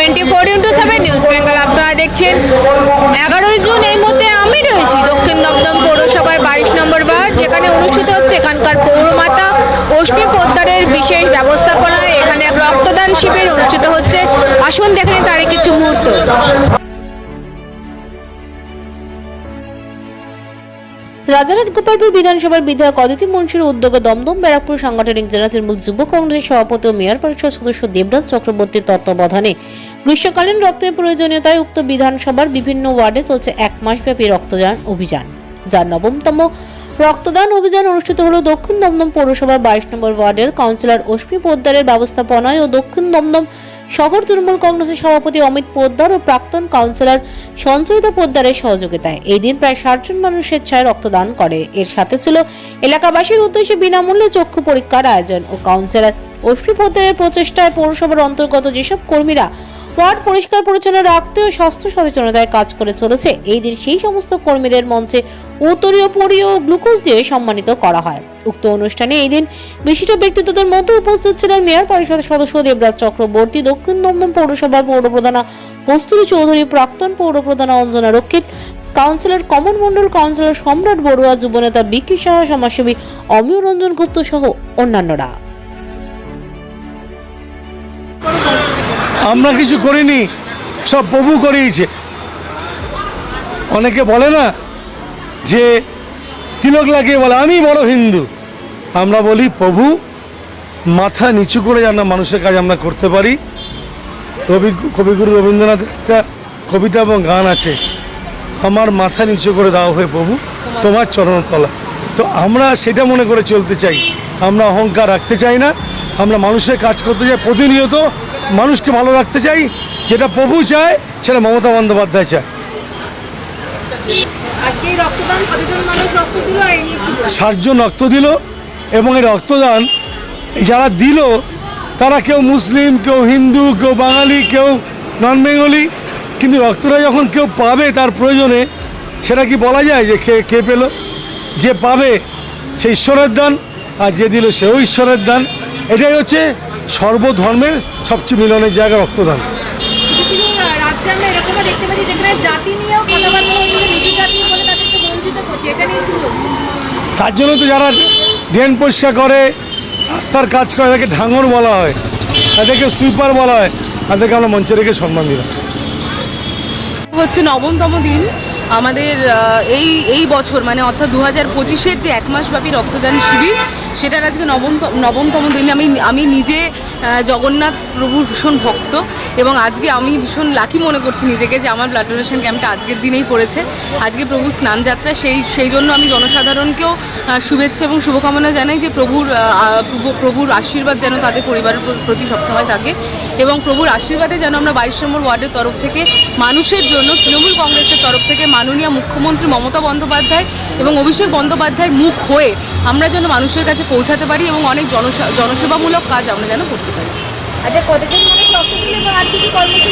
Twenty four into seven news Bengal আপনারা দেখছেন। এগারোই জুন এই মুহূর্তে আমি রয়েছি দক্ষিণ দমদম পৌরসভার বাইশ নম্বর ওয়ার্ড, যেখানে অনুষ্ঠিত হচ্ছে এখানকার পৌরমাতা অশ্মি পোদ্দারের বিশেষ ব্যবস্থাপনায় এখানে এক রক্তদান শিবির অনুষ্ঠিত হচ্ছে। আসুন দেখেন তারই কিছু মুহূর্ত। রাজারহাট গোপালপুর বিধানসভার বিধায়ক অদিতি মুন্সির উদ্যোগে দমদম ব্যারাকপুর সাংগঠনিক জেলা তৃণমূল যুব কংগ্রেসের সভাপতি ও মেয়র পরিষদ সদস্য দেবরাজ চক্রবর্তীর তত্ত্বাবধানে গ্রীষ্মকালীন রক্তের প্রয়োজনীয়তায় উক্ত বিধানসভার বিভিন্ন ওয়ার্ডে চলছে এক মাসব্যাপী রক্তদান অভিযান, যার নবমতম রক্তদান অভিযান অনুষ্ঠিত হলো দক্ষিণ দমদম পৌরসভার বাইশ নম্বর ওয়ার্ডের কাউন্সিলর অশ্মি পোদ্দারের ব্যবস্থাপনায় ও দক্ষিণ দমদম শহর তৃণমূল কংগ্রেসের সভাপতি অমিত পোদ্দার ও প্রাক্তন কাউন্সিলর সঞ্চয়িতা পোদ্দারের সহযোগিতায়। এই দিন প্রায় ষাটজন মানুষ স্বেচ্ছায় রক্তদান করে। এর সাথে ছিল এলাকাবাসীর উদ্দেশ্যে বিনামূল্যে চক্ষু পরীক্ষার আয়োজন ও কাউন্সিলর অশ্মি পোদ্দারের প্রচেষ্টায় পৌরসভার অন্তর্গত যেসব কর্মীরা ওয়ার্ড পরিষ্কার পরিচ্ছন্ন রাখতে ও স্বাস্থ্য সচেতনতায় কাজ করে চলেছে। এই দিন সেই সমস্ত কর্মীদের মঞ্চে উত্তরীয় পরীয় গ্লুকোজ দিয়ে সম্মানিত করা হয়। উক্ত অনুষ্ঠানে এই দিন বিশিষ্ট ব্যক্তিত্বদের মধ্যে উপস্থিত ছিলেন মেয়র পরিষদের সদস্য দেবরাজ চক্রবর্তী, দক্ষিণ দমদম পৌরসভার পৌরপ্রধানা কস্তুরী চৌধুরী, প্রাক্তন পৌরপ্রধানা অঞ্জনা রক্ষিত, কাউন্সিলর কমন মণ্ডল, কাউন্সিলর সম্রাট বড়ুয়া, যুবনেতা বিকি সাহা, সমাজসেবী অমিয় রঞ্জন গুপ্ত সহ অন্যান্যরা। আমরা কিছু করিনি, সব প্রভু করিয়েছে। অনেকে বলে না যে তিলক লাগিয়ে বলে, আমি বড় হিন্দু। আমরা বলি, প্রভু, মাথা নিচু করে যেন মানুষের কাজ আমরা করতে পারি। রবি, কবিগুরু রবীন্দ্রনাথ একটা কবিতা এবং গান আছে, আমার মাথা নিচু করে দাও হয়ে প্রভু, তোমার চরণতলা। তো আমরা সেটা মনে করে চলতে চাই। আমরা অহংকার রাখতে চাই না। আমরা মানুষের কাজ করতে চাই। প্রতিনিয়ত মানুষকে ভালো রাখতে চাই যেটা প্রভু চায় সেটা মমতা বন্দ্যোপাধ্যায় চায়? ষাটজন রক্ত দিল এবং এই রক্তদান যারা দিল তারা কেউ মুসলিম কেউ হিন্দু কেউ বাঙালি কেউ নন বেঙ্গলি কিন্তু রক্তটা যখন কেউ পাবে তার প্রয়োজনে সেটা কি বলা যায় যে কে কে পেল? যে পাবে সে ঈশ্বরের দান আর যে দিল সেও ঈশ্বরের দান। এটাই হচ্ছে সর্বধর্মের সবচেয়ে মিলনের জায়গা রক্তদান? তার জন্য তো যারা ড্রেন পরিষ্কার করে, রাস্তার কাজ করে, তাদেরকে ঢাঙর বলা হয়, তাদেরকে সুইপার বলা হয়, তাদেরকে আমরা মঞ্চে রেখে সম্মান দিলাম হচ্ছে নবমতম দিন আমাদের এই এই বছর মানে অর্থাৎ দু হাজার পঁচিশের যে এক মাসব্যাপী রক্তদান শিবির সেটার আজকে নবম নবমতম দিন। আমি আমি নিজে জগন্নাথ প্রভুর ভীষণ ভক্ত এবং আজকে আমি ভীষণ লাকি মনে করছি নিজেকে যে আমার ব্লাড ডোনেশন ক্যাম্পটা আজকের দিনেই পড়েছে। আজকে প্রভু স্নানযাত্রা সেই সেই জন্য আমি জনসাধারণকেও শুভেচ্ছা এবং শুভকামনা জানাই যে প্রভুর প্রভুর আশীর্বাদ যেন তাদের পরিবারের প্র- প্রতি সবসময় থাকে এবং প্রভুর আশীর্বাদে যেন আমরা বাইশ নম্বর ওয়ার্ডের তরফ থেকে মানুষের জন্য, তৃণমূল কংগ্রেসের তরফ থেকে মাননীয় মুখ্যমন্ত্রী মমতা বন্দ্যোপাধ্যায় এবং অভিষেক বন্দ্যোপাধ্যায়ের মুখ হয়ে আমরা যেন মানুষের কাছে পৌঁছাতে পারি এবং অনেক জনসা- জনসেবামূলক কাজ আমরা যেন করতে পারি আচ্ছা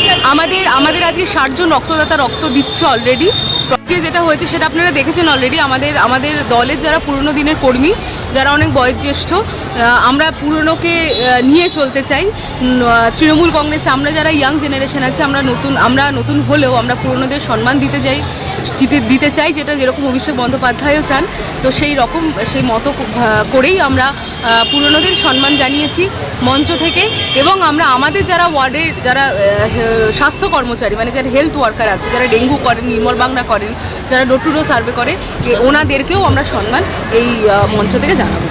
আছে? আমাদের আমাদের আজকে ষাটজন রক্তদাতা রক্ত দিচ্ছে অলরেডি যেটা হয়েছে সেটা আপনারা দেখেছেন অলরেডি আমাদের আমাদের দলের যারা পুরনো দিনের কর্মী, যারা অনেক বয়োজ্যেষ্ঠ আমরা পুরনোকে নিয়ে চলতে চাই। তৃণমূল কংগ্রেস আমরা যারা ইয়াং জেনারেশন আছে, আমরা নতুন আমরা নতুন হলেও আমরা পুরনোদের সম্মান দিতে চাই দিতে চাই, যেটা যেরকম অভিষেক বন্দ্যোপাধ্যায়ও চান। তো সেই রকম, সেই মতো করেই আমরা পুরনোদের সম্মান জানিয়েছি মঞ্চ থেকে। এবং আমরা, আমাদের যারা ওয়ার্ডের যারা স্বাস্থ্য কর্মচারী মানে যারা হেলথ ওয়ার্কার আছে, যারা ডেঙ্গু করেন, নির্মল বাংলা করেন যারা ডোর টু ডোর সার্ভে করে ওনাদেরকেও আমরা সম্মান এই মঞ্চ থেকে জানাব।